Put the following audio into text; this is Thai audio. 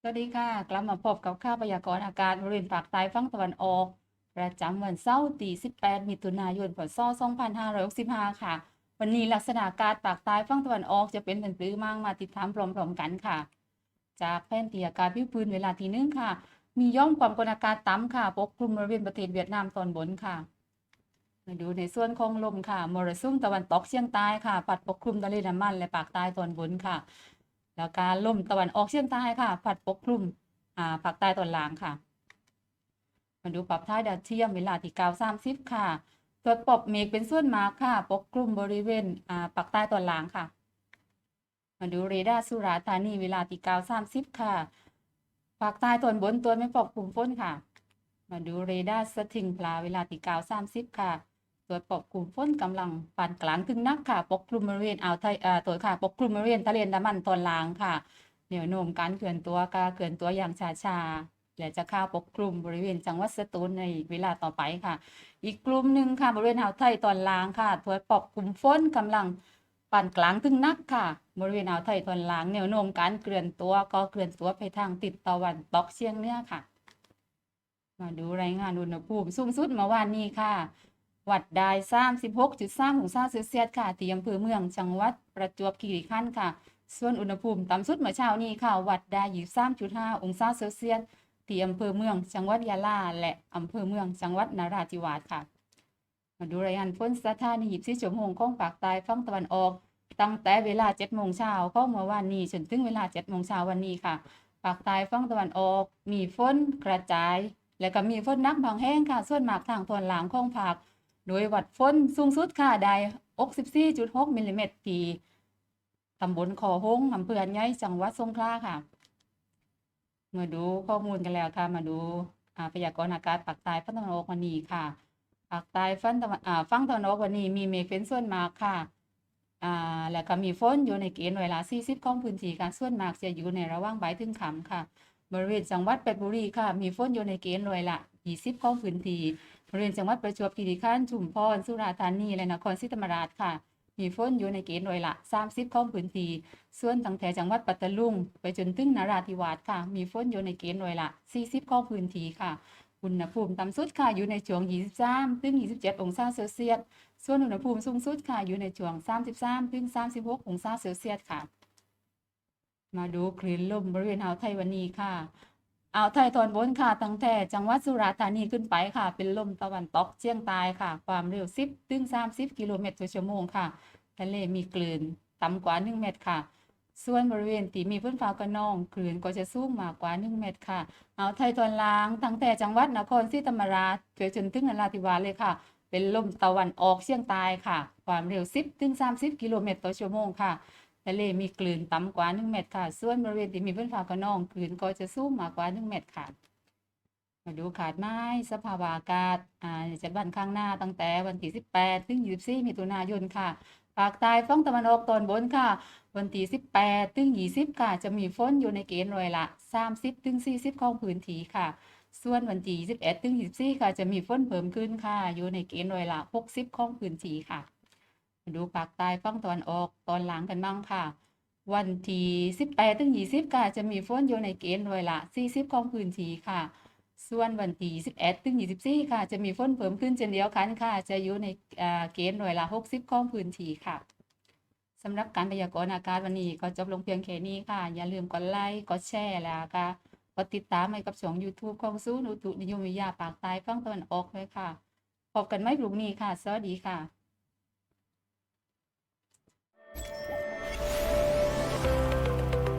สวัสดีค่ะ กลับมาพบกับข่าวพยากรณ์อากาศบริเวณภาคใต้ฝั่งตะวันออก ประจำวันเสาร์ที่ 18 มิถุนายน พศ 2565 ค่ะ วันนี้ลักษณะอากาศภาคใต้ฝั่งตะวันออกจะเป็นเป็นปรือมั่งมาติดตามพร้อมๆกันค่ะ จากแผนที่อากาศพิวพื้นเวลาที่หนึ่งค่ะ มีย่อมความกดอากาศต่ำค่ะ ปกคลุมบริเวณประเทศเวียดนามตอนบนค่ะ มาดูในส่วนของลมค่ะ มรสุมตะวันตกเฉียงใต้ค่ะ ปัดปกคลุมทะเลน้ำมันและภาคใต้ตอนบนค่ะ แล้วการลมตะวันออกเฉียงใต้ค่ะพัดปกคลุมอ่าภาคใต้ตอนล่างค่ะ มาดูปรับท้ายดาวเทียมเวลาที่เก้าสามสิบค่ะตรวจปบเมฆเป็นส่วนมากค่ะ ปกคลุมบริเวณอ่าภาคใต้ตอนล่างค่ะ มาดูเรดาร์สุราษฎร์ธานีเวลาที่เก้าสามสิบค่ะภาคใต้ตอนบนตัวไม่ปกคลุมฝนค่ะ มาดูเรดาร์สถิงพลาเวลาที่เก้าสามสิบค่ะ ตัวปกคลุมฝนกำลังปานกลางถึงนักค่ะ ปกคลุมบริเวณอ่าวไทยอ่าตัวค่ะ ปกคลุมบริเวณทะเลอันดามันตอนล่างค่ะแนวโน้มการเคลื่อนตัวก็เคลื่อนตัวอย่างช้าๆและจะเข้าปกคลุมบริเวณจังหวัดสตูลในเวลาต่อไปค่ะ อีกกลุ่มหนึ่งค่ะบริเวณอ่าวไทยตอนล่างค่ะตัวปกคลุมฝนกำลังปานกลางถึงนักค่ะ บริเวณอ่าวไทยตอนล่างแนวโน้มการเคลื่อนตัวก็เคลื่อนตัวไปทางติดตะวันตกเฉียงเหนือค่ะ มาดูรายงานอุณหภูมิสูงสุดเมื่อวานนี้ค่ะ วัดได้36.3องศาเซลเซียสค่ะที่อำเภอเมืองจังหวัดประจวบคีรีขันธ์ค่ะ ส่วนอุณหภูมิต่ำสุดเมื่อเช้านี้ค่ะ วัดได้23.5องศาเซลเซียสที่อำเภอเมืองจังหวัดยะลา และอำเภอเมืองจังหวัดนราธิวาสค่ะ มาดูรายงานฝนสถานี24ชั่วโมงของภาคใต้ฝั่งตะวันออก ตั้งแต่เวลา7โมงเช้าของเมื่อวานนี้จนถึงเวลา7โมงเช้าวันนี้ค่ะภาคใต้ฝั่งตะวันออก มีฝนกระจาย และก็มีฝนนักบางแห่งค่ะ ส่วนมากทางตอนหลังของภาค โดยวัดฝนสูงสุดค่ะได้64.6มิลลิเมตรที่ตำบลคอหงอำเภอหัดใหญ่จังหวัดสงขลาค่ะมาดูข้อมูลกันแล้วค่ะ มาดูอ่าพยากรณ์อากาศภาคใต้ฝั่งตะวันออกวันนี้ค่ะภาคใต้ฝั่งตะวันอ่าฝั่งตะวันออกวันนี้มีเมฆเป็นส่วนมากค่ะอ่าแล้วก็มีฝนอยู่ในเกณฑ์เวลา 40 ของพื้นที่ค่ะส่วนมากจะอยู่ในระหว่างใบถึงค่ำค่ะ บริเวณจังหวัดเพชรบุรีค่ะ มีฝนอยู่ในเกณฑ์ร้อยละ 20ของพื้นที่บริเวณจังหวัดประจวบคีรีขันธ์ชุมพรสุราษฎร์ธานีและนครศรีธรรมราชค่ะ มีฝนอยู่ในเกณฑ์รอยละ 30ของพื้นที่ส่วนตั้งแต่จังหวัดปัตตานีไปจนถึงนราธิวาสค่ะ มีฝนอยู่ในเกณฑ์รอยละ 40ของพื้นที่ค่ะอุณหภูมิต่ำสุดค่ะอยู่ในช่วง 23 ถึง 27 องศาเซลเซียส ส่วนอุณหภูมิสูงสุดค่ะอยู่ในช่วง 33 ถึง 36 องศาเซลเซียสค่ะ มาดูคลื่นลมบริเวณอ่าวไทยวันนี้ค่ะ อ่าวไทยตอนบนค่ะตั้งแต่จังหวัดสุราษฎร์ธานีขึ้นไปค่ะ เป็นลมตะวันตกเฉียงใต้ค่ะ ความเร็ว 10 ถึง 30 กิโลเมตรต่อชั่วโมงค่ะ ทะเลมีคลื่นต่ำกว่า 1 เมตรค่ะ ส่วนบริเวณที่มีฝนฟ้าคะนองคลื่นก็จะสูงมากกว่า 1 เมตรค่ะอ่าวไทยตอนล่างตั้งแต่จังหวัดนครศรีธรรมราชไปจนถึงนราธิวาสเลยค่ะ เป็นลมตะวันออกเฉียงใต้ค่ะ ความเร็ว 10 ถึง 30 กิโลเมตรต่อชั่วโมงค่ะ ทะเลมีคลื่นต่ำกว่า1เมตรค่ะ ส่วนบริเวณที่มีฝนฟ้าคะนองคลื่นก็จะสูงมากกว่า1เมตรค่ะ มาดูขาดไม้สภาวะอากาศอ่าจะบันข้างหน้าตั้งแต่วันที่ 18 ถึง 24 มิถุนายนค่ะภาคใต้ฝั่งตะวันออกตอนบนค่ะ วันที่ 18 ถึง 20 ค่ะ จะมีฝนอยู่ในเกณฑ์ร้อยละ 30 ถึง 40 ของพื้นที่ค่ะ ส่วนวันที่ 21 ถึง 24 ค่ะ จะมีฝนเพิ่มขึ้นค่ะ อยู่ในเกณฑ์ร้อยละ 60 ของพื้นที่ค่ะ ดูภาคใต้ฝั่งตะวันออกตอนหลังกันบ้างค่ะ วันที่18ถึง20ค่ะจะมีฝนอยู่ในเกณฑ์ร้อยละ40 ของพื้นที่ค่ะ ส่วนวันที่21ถึง24 ค่ะ จะมีฝนเพิ่มขึ้นเช่นเดียวกันค่ะ จะอยู่ในเกณฑ์ร้อยละ60 ของพื้นที่ค่ะสำหรับการพยากรณ์อากาศวันนี้ก็จบลงเพียงแค่นี้ค่ะ อย่าลืมกดไลค์กดแชร์แล้วก็กดติดตามให้กับช่อง YouTube ของศูนุตุนิยมวิทยาภาคใต้ฝั่งตะวันออกเลยค่ะพบกันใหม่พรุ่งนี้ค่ะ สวัสดีค่ะ